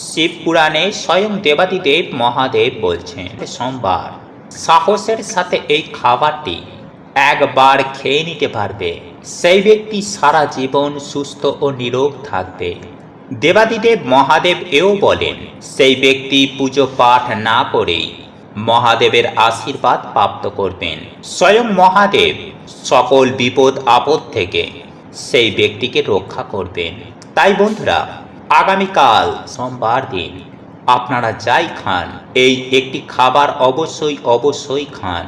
শিব পুরাণে স্বয়ং দেবাদিদেব মহাদেব বলছেন সোমবার সাহসের সাথে এই খাবারটি একবার খেয়ে নিতে পারবে। সেই ব্যক্তি সারা জীবন সুস্থ ও নিরোগ থাকবে। দেবাদিদেব মহাদেব এও বলেন, সেই ব্যক্তি পুজো পাঠ না করেই মহাদেবের আশীর্বাদ প্রাপ্ত করবেন। স্বয়ং মহাদেব সকল বিপদ আপদ থেকে সেই ব্যক্তিকে রক্ষা করবেন। তাই বন্ধুরা আগামীকাল সোমবার দিন আপনারা যাই খান, এই একটি খাবার অবশ্যই অবশ্যই খান,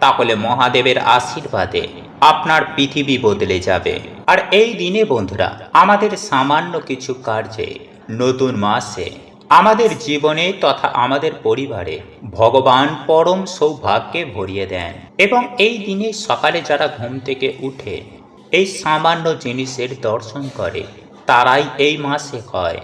তাহলে মহাদেবের আশীর্বাদে আপনার পৃথিবী বদলে যাবে। আর এই দিনে বন্ধুরা, আমাদের সামান্য কিছু কার্যে নতুন মাসে আমাদের জীবনে তথা আমাদের পরিবারে ভগবান পরম সৌভাগ্যে ভরিয়ে দেন। এবং এই দিনে সকালে যারা ঘুম থেকে উঠে এই সামান্য জিনিসের দর্শন করে তারাই এই মাসে হয়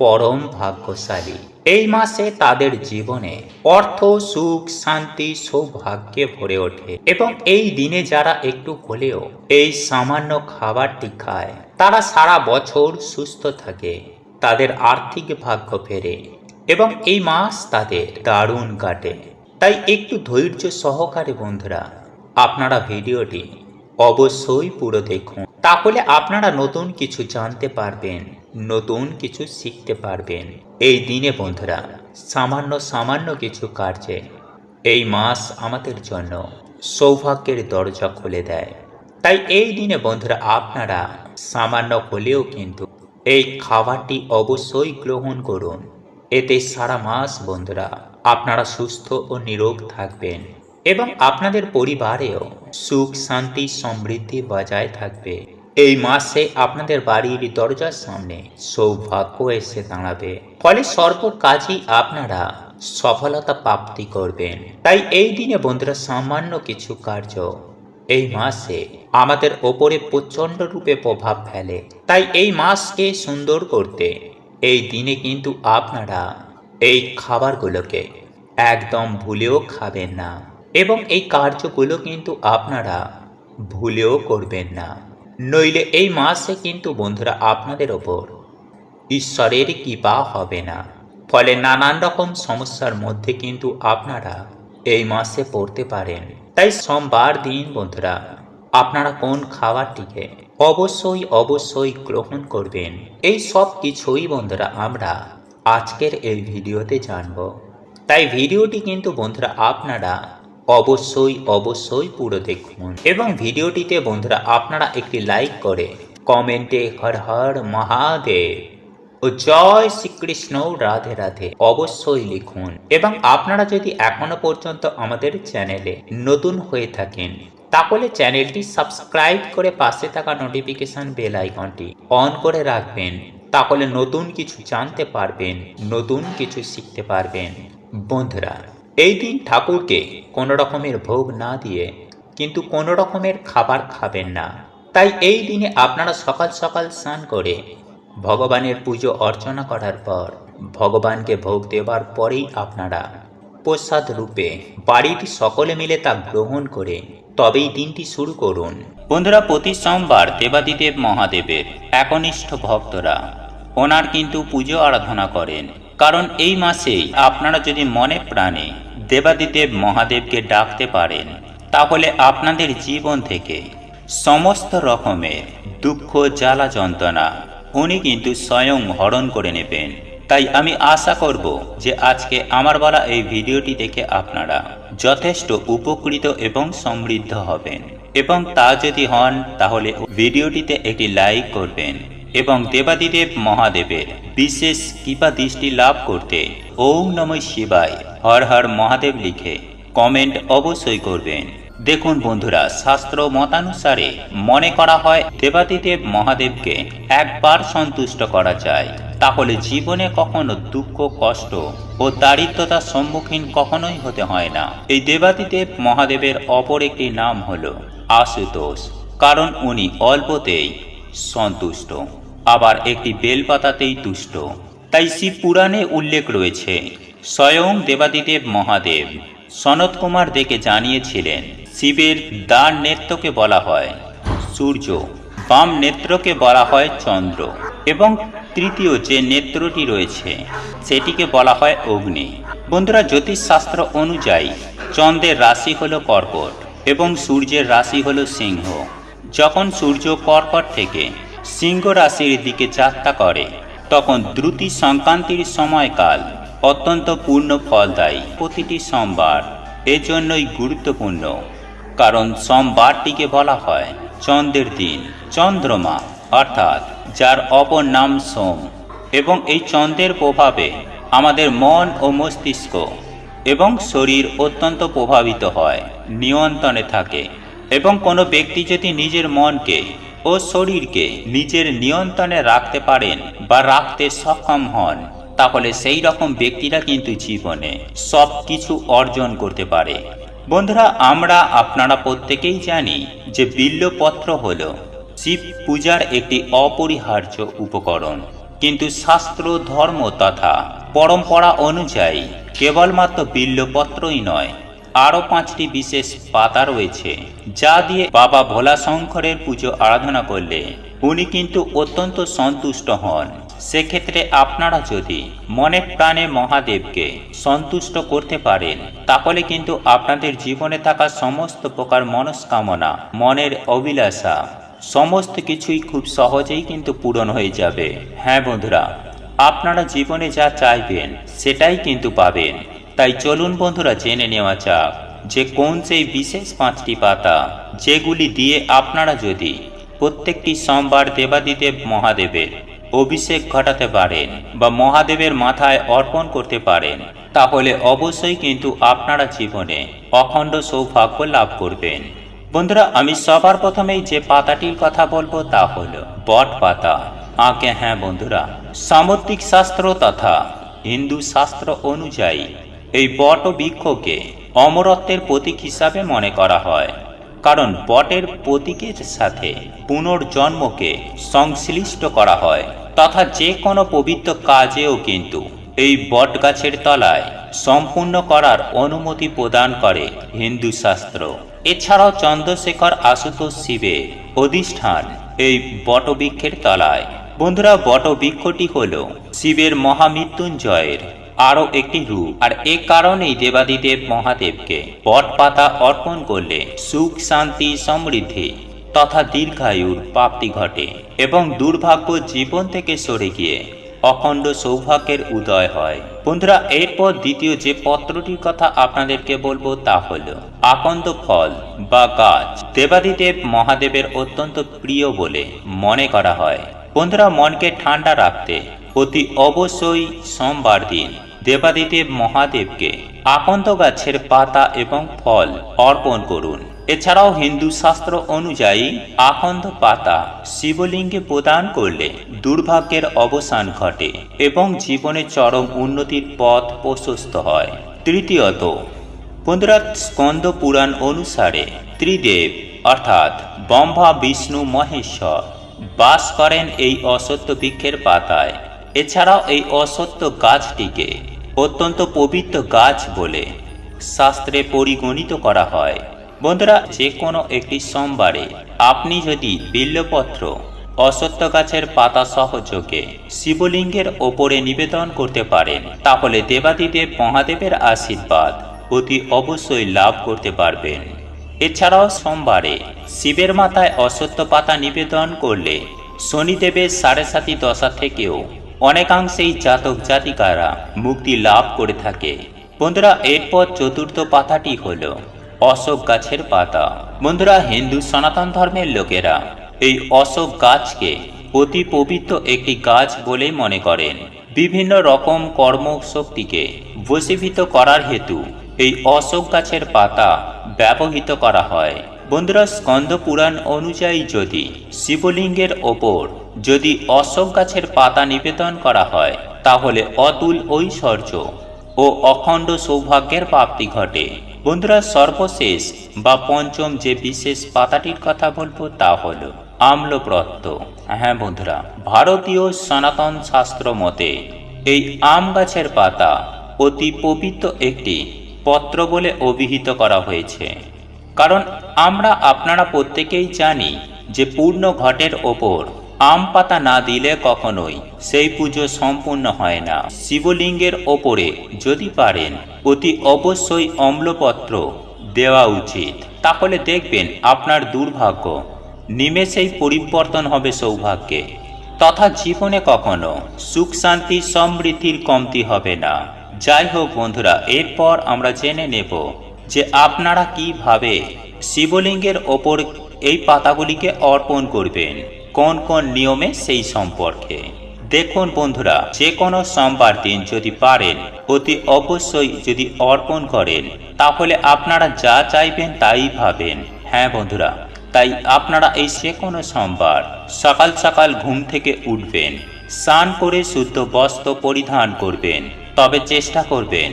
পরম ভাগ্যশালী। এই মাসে তাদের জীবনে অর্থ, সুখ, শান্তি, সৌভাগ্যে ভরে ওঠে। এবং এই দিনে যারা একটু হলেও এই সামান্য খাবারটি খায় তারা সারা বছর সুস্থ থাকে, তাদের আর্থিক ভাগ্য ফেরে এবং এই মাস তাদের দারুণ কাটে। তাই একটু ধৈর্য সহকারে বন্ধুরা, আপনারা ভিডিওটি অবশ্যই পুরো দেখুন। তাহলে আপনারা নতুন কিছু জানতে পারবেন, নতুন কিছু শিখতে পারবেন। এই দিনে বন্ধুরা, সামান্য সামান্য কিছু কার্যে এই মাস আমাদের জন্য সৌভাগ্যের দরজা খুলে দেয়। তাই এই দিনে বন্ধুরা, আপনারা সামান্য হলেও কিন্তু এই খাবারটি অবশ্যই গ্রহণ করুন। এতে সারা মাস বন্ধুরা, আপনারা সুস্থ ও নিরোগ থাকবেন। এবং আপনাদের পরিবারেও সুখ, শান্তি, সমৃদ্ধি বজায় থাকবে। এই মাসে আপনাদের বাড়ির দরজার সামনে সৌভাগ্য এসে দাঁড়াবে। ফলে সর্ব কাজই আপনারা সফলতা প্রাপ্তি করবেন। তাই এই দিনে বন্ধুরা সামান্য কিছু কার্য এই মাসে আমাদের ওপরে প্রচণ্ড রূপে প্রভাব ফেলে। তাই এই মাসকে সুন্দর করতে এই দিনে কিন্তু আপনারা এই খাবারগুলোকে একদম ভুলেও খাবেন না। এবং এই কার্যগুলো কিন্তু আপনারা ভুলেও করবেন না। নইলে এই মাসে কিন্তু বন্ধুরা আপনাদের ওপর ঈশ্বরের কৃপা হবে না। ফলে নানান রকম সমস্যার মধ্যে কিন্তু আপনারা এই মাসে পড়তে পারেন। তাই সোমবার দিন বন্ধুরা, আপনারা কোন খাবারটিকে অবশ্যই অবশ্যই গ্রহণ করবেন, এই সব কিছুই বন্ধুরা আমরা আজকের এই ভিডিওতে জানব। তাই ভিডিওটি কিন্তু বন্ধুরা আপনারা অবশ্যই অবশ্যই পুরো দেখুন। এবং ভিডিওটিতে বন্ধুরা আপনারা একটি লাইক করে কমেন্টে হর হর মহাদেব ও জয় শ্রীকৃষ্ণ রাধে রাধে অবশ্যই লিখুন। এবং আপনারা যদি এখনও পর্যন্ত আমাদের চ্যানেলে নতুন হয়ে থাকেন, তাহলে চ্যানেলটি সাবস্ক্রাইব করে পাশে থাকা নোটিফিকেশন বেল আইকনটি অন করে রাখবেন, তাহলে নতুন কিছু জানতে পারবেন, নতুন কিছু শিখতে পারবেন। বন্ধুরা এই দিন ঠাকুরকে কোনো রকমের ভোগ না দিয়ে কিন্তু কোনো রকমের খাবার খাবেন না। তাই এই দিনে আপনারা সকাল সকাল স্নান করে ভগবানের পুজো অর্চনা করার পর ভগবানকে ভোগ দেওয়ার পরেই আপনারা প্রসাদ রূপে বাড়ির সকলে মিলে তা গ্রহণ করে তবেই দিনটি শুরু করুন। বন্ধুরা, প্রতি সোমবার দেবাদিদেব মহাদেবের একনিষ্ঠ ভক্তরা ওনার কিন্তু পুজো আরাধনা করেন। কারণ এই মাসেই আপনারা যদি মনে প্রাণে দেবাদিদেব মহাদেবকে ডাকতে পারেন, তাহলে আপনাদের জীবন থেকে সমস্ত রকমের দুঃখ, জ্বালা, যন্ত্রণা উনি কিন্তু স্বয়ং হরণ করে নেবেন। তাই আমি আশা করব যে আজকে আমার বলা এই ভিডিওটি দেখে আপনারা যথেষ্ট উপকৃত এবং সমৃদ্ধ হবেন। এবং তা যদি হন, তাহলে ভিডিওটিতে একটি লাইক করবেন এবং দেবাদিদেব মহাদেবের বিশেষ কৃপা দৃষ্টি লাভ করতে ওম নম শিবায় হর হর মহাদেব লিখে কমেন্ট অবশ্যই করবেন। দেখুন বন্ধুরা, শাস্ত্র মতানুসারে মনে করা হয় দেবাদিদেব মহাদেবকে একবার সন্তুষ্ট করা যায়। তাহলে জীবনে কখনো দুঃখ, কষ্ট ও দারিদ্রতার সম্মুখীন কখনোই হতে হয় না। এই দেবাদিদেব মহাদেবের অপর একটি নাম হল আশুতোষ, কারণ উনি অল্পতেই সন্তুষ্ট, আবার একটি বেলপাতাতেই তুষ্ট। তাই শিব পুরাণে উল্লেখ রয়েছে স্বয়ং দেবাদিদেব মহাদেব সনত কুমার দেখে জানিয়েছিলেন, শিবের দ্বার নেত্রকে বলা হয় সূর্য, বাম নেত্রকে বলা হয় চন্দ্র এবং তৃতীয় যে নেত্রটি রয়েছে, সেটিকে বলা হয় অগ্নি। বন্ধুরা, জ্যোতিষশাস্ত্র অনুযায়ী চন্দ্রের রাশি হলো কর্কট এবং সূর্যের রাশি হলো সিংহ। যখন সূর্য কর্কট থেকে সিংহ রাশির দিকে যাত্রা করে, তখন দ্রুতি সংক্রান্তির সময়কাল অত্যন্ত পূর্ণ ফলদায়ী প্রতিটি সোমবার। এজন্যই গুরুত্বপূর্ণ, কারণ সোমবারটিকে বলা হয় চন্দ্রের দিন, চন্দ্রমা, অর্থাৎ যার অপর নাম সোম। এবং এই চন্দ্রের প্রভাবে আমাদের মন ও মস্তিষ্ক এবং শরীর অত্যন্ত প্রভাবিত হয়, নিয়ন্ত্রণে থাকে এবং কোনো ব্যক্তি যদি নিজের মনকে ও শরীরকে নিজের নিয়ন্ত্রণে রাখতে পারেন বা রাখতে সক্ষম হন তাহলে সেই রকম ব্যক্তিরা কিন্তু জীবনে সব কিছু অর্জন করতে পারে। বন্ধুরা, আমরা, আপনারা প্রত্যেকেই জানি যে বিল্লপত্র হল শিব পূজার একটি অপরিহার্য উপকরণ। কিন্তু শাস্ত্র, ধর্ম তথা পরম্পরা অনুযায়ী কেবলমাত্র বিল্লপত্রই নয়, আরও পাঁচটি বিশেষ পাতা রয়েছে, যা দিয়ে বাবা ভোলা শঙ্করের পুজো আরাধনা করলে উনি কিন্তু অত্যন্ত সন্তুষ্ট হন। সেক্ষেত্রে আপনারা যদি মনে প্রাণে মহাদেবকে সন্তুষ্ট করতে পারেন, তাহলে কিন্তু আপনাদের জীবনে থাকা সমস্ত প্রকার মনস্কামনা, মনের অভিলাষা, সমস্ত কিছুই খুব সহজেই কিন্তু পূরণ হয়ে যাবে। হ্যাঁ বন্ধুরা, আপনারা জীবনে যা চাইবেন, সেটাই কিন্তু পাবেন। তাই চলুন বন্ধুরা, জেনে নেওয়া যাক যে কোন সেই বিশেষ পাঁচটি পাতা, যেগুলি দিয়ে আপনারা যদি প্রত্যেকটি সোমবার দেবাদিদেব মহাদেবের অভিষেক ঘটাতে পারেন বা মহাদেবের মাথায় অর্পণ করতে পারেন, তাহলে অবশ্যই কিন্তু আপনারা জীবনে অখণ্ড সৌভাগ্য লাভ করবেন। বন্ধুরা, আমি সবার প্রথমেই যে পাতাটির কথা বলব তা হল বট পাতা। আগে হ্যাঁ বন্ধুরা সামুদ্রিক শাস্ত্র তথা হিন্দু শাস্ত্র অনুযায়ী এই বট বৃক্ষকে অমরত্বের প্রতীক হিসাবে মনে করা হয়। কারণ বটের প্রতীকের সাথে পুনর্জন্মকে সংশ্লিষ্ট করা হয়। তথা যে কোনো পবিত্র কাজেও কিন্তু এই বট গাছের তলায় সম্পূর্ণ করার অনুমতি প্রদান করে হিন্দু শাস্ত্র। এছাড়াও চন্দ্রশেখর আশুতোষ শিবে অধিষ্ঠান এই বটবৃক্ষের তলায়। বন্ধুরা, বটবৃক্ষটি হল শিবের মহামৃত্যুঞ্জয়ের আরও একটি রূপ। আর এ কারণেই দেবাদিদেব মহাদেবকে বট পাতা অর্পণ করলে সুখ, শান্তি, সমৃদ্ধি তথা দীর্ঘায়ুর প্রাপ্তি ঘটে এবং দুর্ভাগ্য জীবন থেকে সরে গিয়ে অখণ্ড সৌভাগ্যের উদয় হয়। বন্ধুরা, এরপর দ্বিতীয় যে পত্রটির কথা আপনাদেরকে বলব তা হল, আকন্দ ফল বা গাছ দেবাদিদেব মহাদেবের অত্যন্ত প্রিয় বলে মনে করা হয়। বন্ধুরা, মনকে ঠান্ডা রাখতে অতি অবশ্যই সোমবার দিন দেবাদিদেব মহাদেবকে আকন্দ গাছের পাতা এবং ফল অর্পণ করুন। এছাড়াও হিন্দু শাস্ত্র অনুযায়ী আকন্দ পাতা শিবলিঙ্গে প্রদান করলে দুর্ভাগ্যের অবসান ঘটে এবং জীবনে চরম উন্নতির পথ প্রশস্ত হয়। তৃতীয়ত বন্ধুরা স্কন্দ পুরাণ অনুসারে ত্রিদেব, অর্থাৎ ব্রহ্মা, বিষ্ণু, মহেশ্বর, বাস করেন এই অসত্য বৃক্ষের পাতায়। এছাড়াও এই অসত্য গাছটিকে অত্যন্ত পবিত্র গাছ বলে শাস্ত্রে পরিগণিত করা হয়। বন্ধুরা, যে কোনো একটি সোমবারে আপনি যদি বিল্লপত্র অসত্য গাছের পাতা সহযোগে শিবলিঙ্গের ওপরে নিবেদন করতে পারেন, তাহলে দেবাদিদেব মহাদেবের আশীর্বাদ অতি অবশ্যই লাভ করতে পারবেন। এছাড়াও সোমবারে শিবের মাথায় অসত্য পাতা নিবেদন করলে শনিদেবের সাড়ে সাতি দশা থেকেও অনেকাংশেই জাতক জাতিকারা মুক্তি লাভ করে থাকে। বন্ধুরা, এরপর চতুর্থ পাতাটি হল অশোক গাছের পাতা। বন্ধুরা, হিন্দু সনাতন ধর্মের লোকেরা এই অশোক গাছকে অতি পবিত্র একটি গাছ বলে মনে করেন। বিভিন্ন রকম কর্মশক্তিকে বশীভূত করার হেতু এই অশোক গাছের পাতা ব্যবহৃত করা হয়। বন্ধুরা, স্কন্দ পুরাণ অনুযায়ী যদি শিবলিঙ্গের ওপর যদি অশোক গাছের পাতা নিবেদন করা হয়, তাহলে অতুল ঐশ্বর্য ও অখণ্ড সৌভাগ্যের প্রাপ্তি ঘটে। বন্ধুরা, সর্বশেষ বা পঞ্চম যে বিশেষ পাতাটির কথা বলব তা হলো আম্লপ্রত্য হ্যাঁ বন্ধুরা, ভারতীয় সনাতন শাস্ত্র মতে এই আম গাছের পাতা অতি পবিত্র একটি পত্র বলে অভিহিত করা হয়েছে। কারণ আমরা, আপনারা প্রত্যেকেই জানি যে পূর্ণ ঘটের ওপর আম পাতা না দিলে কখনোই সেই পুজো সম্পূর্ণ হয় না। শিবলিঙ্গের ওপরে যদি পারেন, অতি অবশ্যই অম্লপত্র দেওয়া উচিত। তাহলে দেখবেন আপনার দুর্ভাগ্য। নিমেষেই পরিবর্তন হবে সৌভাগ্যে। তথা জীবনে কখনো সুখ শান্তি সমৃদ্ধির কমতি হবে না। যাই হোক বন্ধুরা, এরপর আমরা জেনে নেব যে আপনারা কীভাবে শিবলিঙ্গের ওপর এই পাতাগুলিকে অর্পণ করবেন। কোন কোন নিয়মে সেই সম্পর্কে। দেখুন বন্ধুরা যে কোনো সোমবার দিন যদি পারেন, অতি অবশ্যই যদি অর্পণ করেন, তাহলে আপনারা যা চাইবেন তাই ভাবেন। হ্যাঁ বন্ধুরা, তাই আপনারা এই যে কোনো সোমবার সকাল সকাল ঘুম থেকে উঠবেন, স্নান করে শুদ্ধ বস্ত্র পরিধান করবেন, তবে চেষ্টা করবেন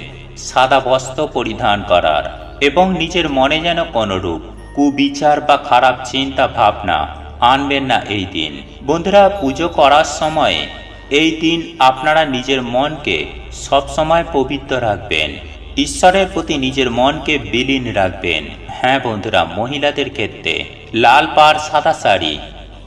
সাদা বস্ত্র পরিধান করার, এবং নিজের মনে যেন কোনরূপ কুবিচার বা খারাপ চিন্তা ভাবনা আনবেন না এই দিন। বন্ধুরা, পুজো করার সময় এই দিন আপনারা নিজের মনকে সবসময় পবিত্র রাখবেন। ঈশ্বরের প্রতি নিজের মনকে বিলীন রাখবেন। হ্যাঁ বন্ধুরা, মহিলাদের ক্ষেত্রে, লাল পাড়, সাদা শাড়ি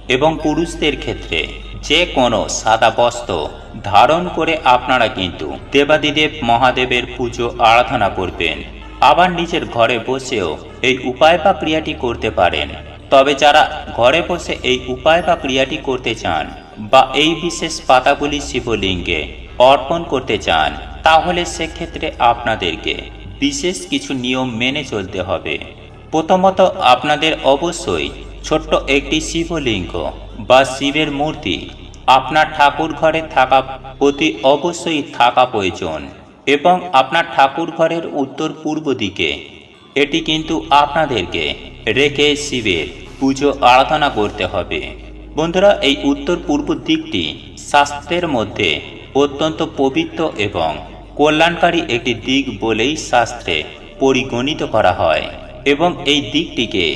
এবং পুরুষদের ক্ষেত্রে যে কোনো সাদা বস্ত্র ধারণ করে আপনারা কিন্তু দেবাদিদেব মহাদেবের পুজো আরাধনা করবেন। আবার নিজের ঘরে বসেও এই উপায় বা ক্রিয়াটি করতে পারেন। তবে যারা ঘরে বসে এই উপায় বা ক্রিয়াটি করতে চান বা এই বিশেষ পাতাগুলি শিবলিঙ্গে অর্পণ করতে চান, তাহলে সেক্ষেত্রে আপনাদেরকে বিশেষ কিছু নিয়ম মেনে চলতে হবে। প্রথমত, আপনাদের অবশ্যই ছোট্ট একটি শিবলিঙ্গ বা শিবের মূর্তি আপনার ঠাকুর ঘরে থাকা প্রতি অবশ্যই থাকা প্রয়োজন এবং আপনার ঠাকুর ঘরের উত্তর পূর্ব দিকে এটি কিন্তু আপনাদেরকে রেখে শিবের পুজো আরাধনা করতে হবে। বন্ধুরা, এই উত্তর পূর্ব দিকটি শাস্ত্রের মধ্যে অত্যন্ত পবিত্র এবং কল্যাণকারী একটি দিক বলেই শাস্ত্রে পরিগণিত করা হয় এবং এই দিকটিকে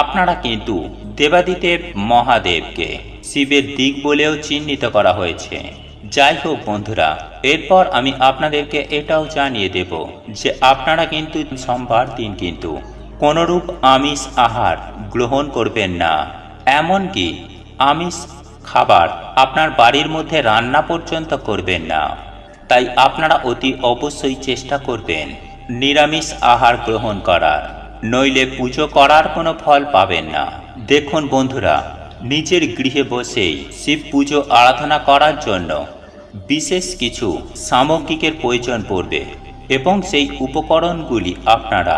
আপনারা কিন্তু দেবাদিদেব মহাদেবকে শিবের দিক বলেও চিহ্নিত করা হয়েছে। যাই হোক বন্ধুরা, এরপর আমি আপনাদেরকে এটাও জানিয়ে দেব যে আপনারা কিন্তু সোমবার দিন কিন্তু কোনরূপ আমিষ আহার গ্রহণ করবেন না। এমনকি আমিষ খাবার আপনার বাড়ির মধ্যে রান্না পর্যন্ত করবেন না। তাই আপনারা অতি অবশ্যই চেষ্টা করবেন নিরামিষ আহার গ্রহণ করার। নইলে পুজো করার কোনো ফল পাবেন না। দেখুন বন্ধুরা, নিজের গৃহে বসেই শিব পুজো আরাধনা করার জন্য বিশেষ কিছু সামগ্রিকের প্রয়োজন পড়বে এবং সেই উপকরণগুলি আপনারা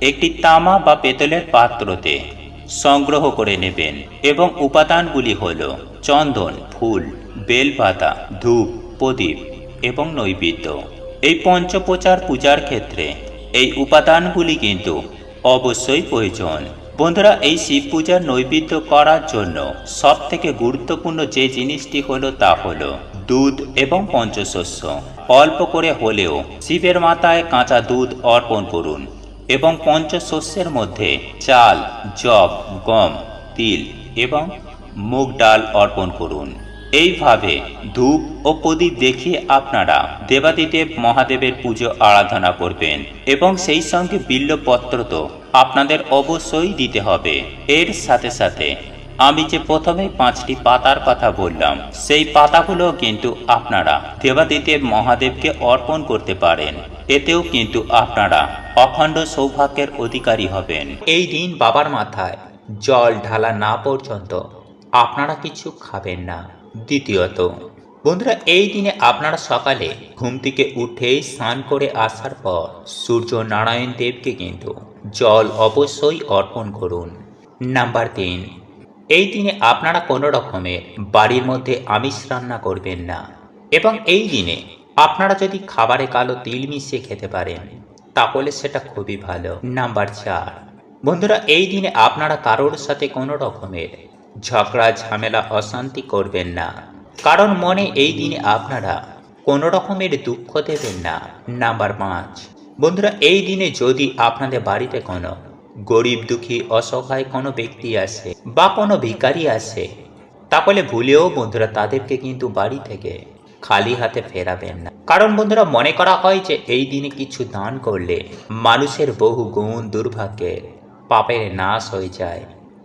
একটি তামা বা পেতলের পাত্রতে সংগ্রহ করে নেবেন এবং উপাদানগুলি হল চন্দন, ফুল, বেলপাতা, ধূপ, প্রদীপ এবং নৈবেদ্য। এই পঞ্চপ্রচার পূজার ক্ষেত্রে এই উপাদানগুলি কিন্তু অবশ্যই প্রয়োজন। বন্ধুরা, এই শিব পূজার নৈবেদ্য করার জন্য সব থেকে গুরুত্বপূর্ণ যে জিনিসটি হলো তা হলো দুধ এবং পঞ্চশস্য। অল্প করে হলেও শিবের মাথায় কাঁচা দুধ অর্পণ করুন। এবং পঞ্চশস্যের মধ্যে চাল জব গম, তিল এবং মুগ ডাল অর্পণ করুন। এইভাবে ধূপ ও প্রদীপ দেখিয়ে আপনারা দেবাদিদেব মহাদেবের পুজো আরাধনা করবেন এবং সেই সঙ্গে বিল্লপত্র তো আপনাদের অবশ্যই দিতে হবে। এর সাথে সাথে আমি যে প্রথমে পাঁচটি পাতার কথা বললাম, সেই পাতাগুলো কিন্তু আপনারা দেবাদিদেব মহাদেবকে অর্পণ করতে পারেন। এতেও কিন্তু আপনারা অখণ্ড সৌভাগ্যের অধিকারী হবেন। এই দিন বাবার মাথায় জল ঢালা না পর্যন্ত আপনারা কিছু খাবেন না। দ্বিতীয়ত, বন্ধুরা, এই দিনে আপনারা সকালে ঘুম থেকে উঠেই স্নান করে আসার পর সূর্য নারায়ণ দেবকে কিন্তু জল অবশ্যই অর্পণ করুন। নাম্বার তিন এই দিনে আপনারা কোনো রকমের বাড়ির মধ্যে আমিষ রান্না করবেন না। এবং এই দিনে আপনারা যদি খাবারে কালো তিল মিশিয়ে খেতে পারেন, তাহলে সেটা খুবই ভালো। নাম্বার চার। বন্ধুরা, এই দিনে আপনারা কারোর সাথে কোনো রকমের ঝগড়া, ঝামেলা, অশান্তি করবেন না। কারণ মনে এই দিনে আপনারা কোনো রকমের দুঃখ দেবেন না। নাম্বার পাঁচ। বন্ধুরা, এই দিনে যদি আপনাদের বাড়িতে কোনো গরিব দুঃখী, অসহায় কোনো ব্যক্তি আসে বা কোনো ভিখারি আসে তাহলে ভুলেও বন্ধুরা তাদেরকে কিন্তু বাড়ি থেকে খালি হাতে ফেরাবেন না। কারণ বন্ধুরা মনে করা হয় যে এই দিনে কিছু দান করলে মানুষের বহু গুণ দুর্ভাগ্যের পাপের নাশ হয়ে যায়।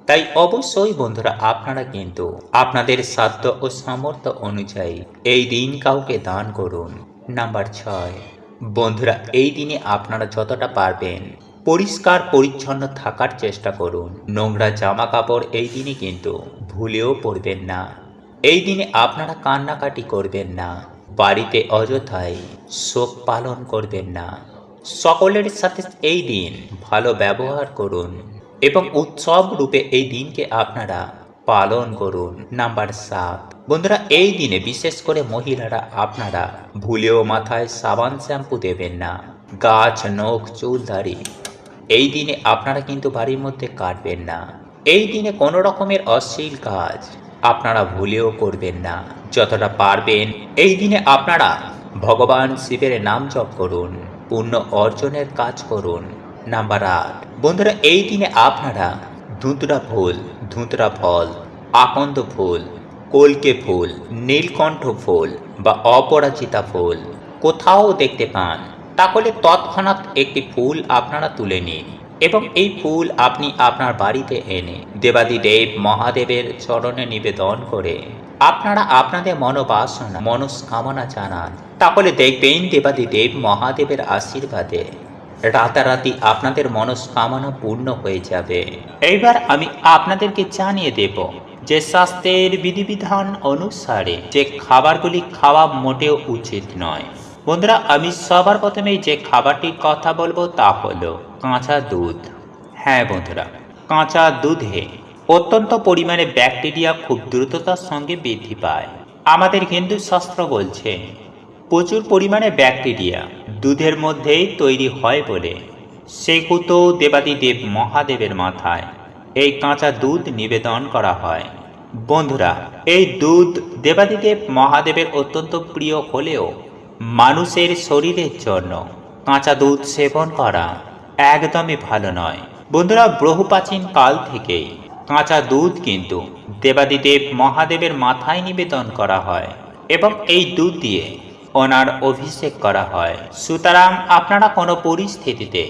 তাই অবশ্যই বন্ধুরা আপনারা কিন্তু আপনাদের সাধ্য ও সামর্থ্য অনুযায়ী এই দিন কাউকে দান করুন। নাম্বার ছয়, বন্ধুরা এই দিনে আপনারা যতটা পারবেন পরিষ্কার পরিচ্ছন্ন থাকার চেষ্টা করুন। নোংরা জামা কাপড় এই দিনে কিন্তু ভুলেও পরবেন না। এই দিনে আপনারা কান্নাকাটি করবেন না। বাড়িতে অযথায় শোক পালন করবেন না। সকলের সাথে এই দিন ভালো ব্যবহার করুন এবং উৎসব রূপে এই দিনকে আপনারা পালন করুন। নাম্বার সাত। বন্ধুরা, এই দিনে বিশেষ করে মহিলারা আপনারা ভুলেও মাথায় সাবান শ্যাম্পু দেবেন না। গাছ, নখ, চুল, দাড়ি এই দিনে আপনারা কিন্তু বাড়ির মধ্যে কাটবেন না। এই দিনে কোনো রকমের অশ্লীল কাজ আপনারা ভুলেও করবেন না। যতটা পারবেন এই দিনে আপনারা ভগবান শিবের নাম জপ করুন, পুণ্য অর্জনের কাজ করুন। নাম্বার আট, বন্ধুরা, এই দিনে আপনারা ধুতরা ফুল, ধুতরা ফল, আকন্দ ফুল, কলকে ফুল, নীলকণ্ঠ ফুল বা অপরাজিতা ফুল কোথাও দেখতে পান। তাহলে তৎক্ষণাৎ একটি ফুল আপনারা তুলে নিন এবং এই ফুল আপনি আপনার বাড়িতে এনে দেবাদিদেব মহাদেবের চরণে নিবেদন করে আপনারা আপনাদের মনোবাসনা, মনস্কামনা জানান। তাহলে দেখবেন দেবাদিদেব মহাদেবের আশীর্বাদে রাতারাতি আপনাদের মনস্কামনা পূর্ণ হয়ে যাবে। এইবার আমি আপনাদেরকে জানিয়ে দেব যে স্বাস্থ্যের বিধিবিধান অনুসারে যে খাবারগুলি খাওয়া মোটেও উচিত নয়। বন্ধুরা, আমি সবার প্রথমেই যে খাবারটির কথা বলব তা হলো কাঁচা দুধ। হ্যাঁ বন্ধুরা, কাঁচা দুধে অত্যন্ত পরিমাণে ব্যাকটেরিয়া খুব দ্রুততার সঙ্গে বৃদ্ধি পায়। আমাদের হিন্দু শাস্ত্র বলছে, প্রচুর পরিমাণে ব্যাকটেরিয়া দুধের মধ্যেই তৈরি হয় বলে। সেগুতো দেবাদিদেব মহাদেবের মাথায় এই কাঁচা দুধ নিবেদন করা হয়। বন্ধুরা, এই দুধ দেবাদিদেব মহাদেবের অত্যন্ত প্রিয় হলেও মানুষের শরীরের জন্য কাঁচা দুধ সেবন করা একদমই ভালো নয়। বন্ধুরা বহু প্রাচীন কাল থেকেই কাঁচা দুধ কিন্তু দেবাদিদেব মহাদেবের মাথায় নিবেদন করা হয় এবং এই দুধ দিয়ে ওনার অভিষেক করা হয়। সুতরাং আপনারা কোনো পরিস্থিতিতে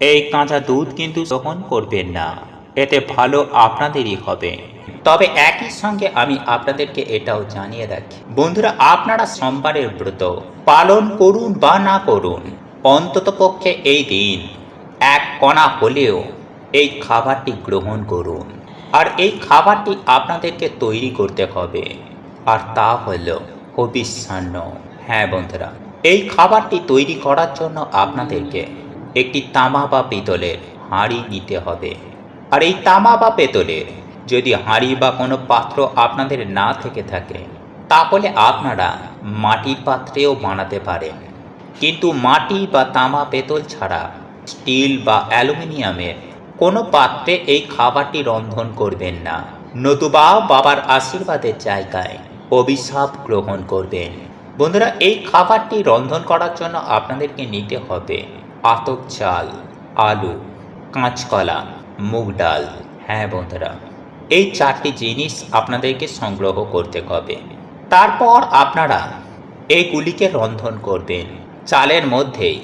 এই কাঁচা দুধ কিন্তু গ্রহণ করবেন না। এতে ভালো আপনাদেরই হবে। তবে একই সঙ্গে আমি আপনাদেরকে এটাও জানিয়ে রাখি। বন্ধুরা, আপনারা সোমবারের ব্রত পালন করুন বা না করুন, অন্তত পক্ষে এই দিন এক কণা হলেও এই খাবারটি গ্রহণ করুন। আর এই খাবারটি আপনাদেরকে তৈরি করতে হবে। আর তা হল হবিষ্যান্ন হ্যাঁ বন্ধুরা, এই খাবারটি তৈরি করার জন্য আপনাদেরকে একটি তামা বা পিতলের হাঁড়ি নিতে হবে। আর এই তামা বা পেতলের যদি হাঁড়ি বা কোনো পাত্র আপনাদের না থেকে থাকে, তাহলে আপনারা মাটির পাত্রেও বানাতে পারেন। কিন্তু মাটি বা তামা পেতল ছাড়া স্টিল বা অ্যালুমিনিয়ামের কোনো পাত্রে এই খাবারটি রন্ধন করবেন না। নতুবা বাবার আশীর্বাদের জায়গায় অভিশাপ গ্রহণ করবেন। বন্ধুরা, এই খাবারটি রন্ধন করার জন্য আপনাদেরকে নিতে হবে আতক চাল, আলু, কাঁচকলা, মুগ ডাল। হ্যাঁ বন্ধুরা। এই চারটি জিনিস আপনাদেরকে সংগ্রহ করতে হবে। তারপর আপনারা এইগুলিকে রন্ধন করবেন। চালের মধ্যেই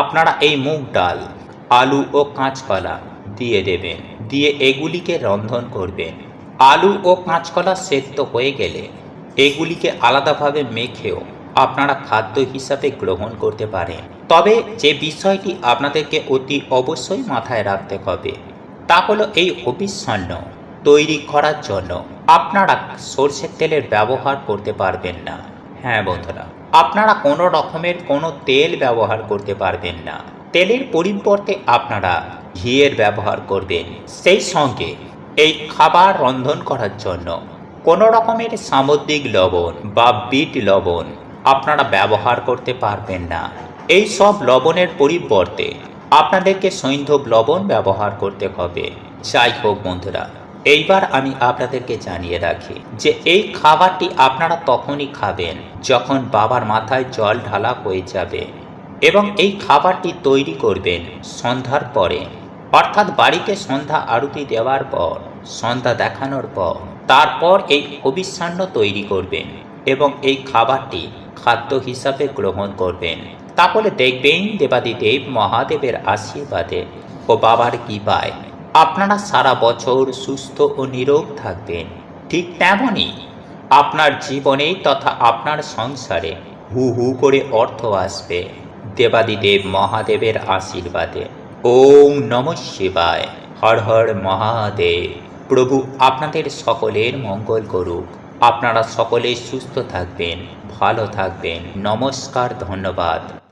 আপনারা এই মুগ ডাল, আলু ও কাঁচকলা দিয়ে দেবেন। দিয়ে এগুলিকে রন্ধন করবেন। আলু ও কাঁচকলা সেদ্ধ হয়ে গেলে এগুলিকে আলাদাভাবে মেখেও আপনারা খাদ্য হিসাবে গ্রহণ করতে পারেন। তবে যে বিষয়টি আপনাদেরকে অতি অবশ্যই মাথায় রাখতে হবে, তা হলো এই হবিষ্যান্ন তৈরি করার জন্য আপনারা সর্ষের তেলের ব্যবহার করতে পারবেন না। হ্যাঁ বন্ধুরা, আপনারা কোনো রকমের কোনো তেল ব্যবহার করতে পারবেন না। তেলের পরিবর্তে আপনারা ঘিয়ের ব্যবহার করবেন। সেই সঙ্গে এই খাবার রন্ধন করার জন্য কোনো রকমের সামুদ্রিক লবণ বা বিট লবণ আপনারা ব্যবহার করতে পারবেন না। এই সব লবণের পরিবর্তে আপনাদেরকে সৈন্ধব লবণ ব্যবহার করতে হবে। যাই হোক বন্ধুরা এইবার আমি আপনাদেরকে জানিয়ে রাখি যে এই খাবারটি আপনারা তখনই খাবেন যখন বাবার মাথায় জল ঢালা হয়ে যাবে এবং এই খাবারটি তৈরি করবেন সন্ধ্যার পরে। অর্থাৎ বাড়িতে সন্ধ্যা আরতি দেওয়ার পর, সন্ধ্যা দেখানোর পর, তারপর এই অবিচ্ছান্ন তৈরি করবেন এবং এই খাবারটি খাদ্য হিসাবে গ্রহণ করবেন। তাহলে দেখবেন দেবাদিদেব মহাদেবের আশীর্বাদে ও বাবার কৃপায় আপনারা সারা বছর সুস্থ ও নিরোগ থাকবেন। ঠিক তেমনই আপনার জীবনে তথা আপনার সংসারে হু হু করে অর্থ আসবে। দেবাদিদেব মহাদেবের আশীর্বাদে। ওম নম শিবায়। হর হর মহাদেব। প্রভু আপনাদের সকলের মঙ্গল করুক। আপনারা সকলে সুস্থ থাকবেন, ভালো থাকবেন। নমস্কার, ধন্যবাদ।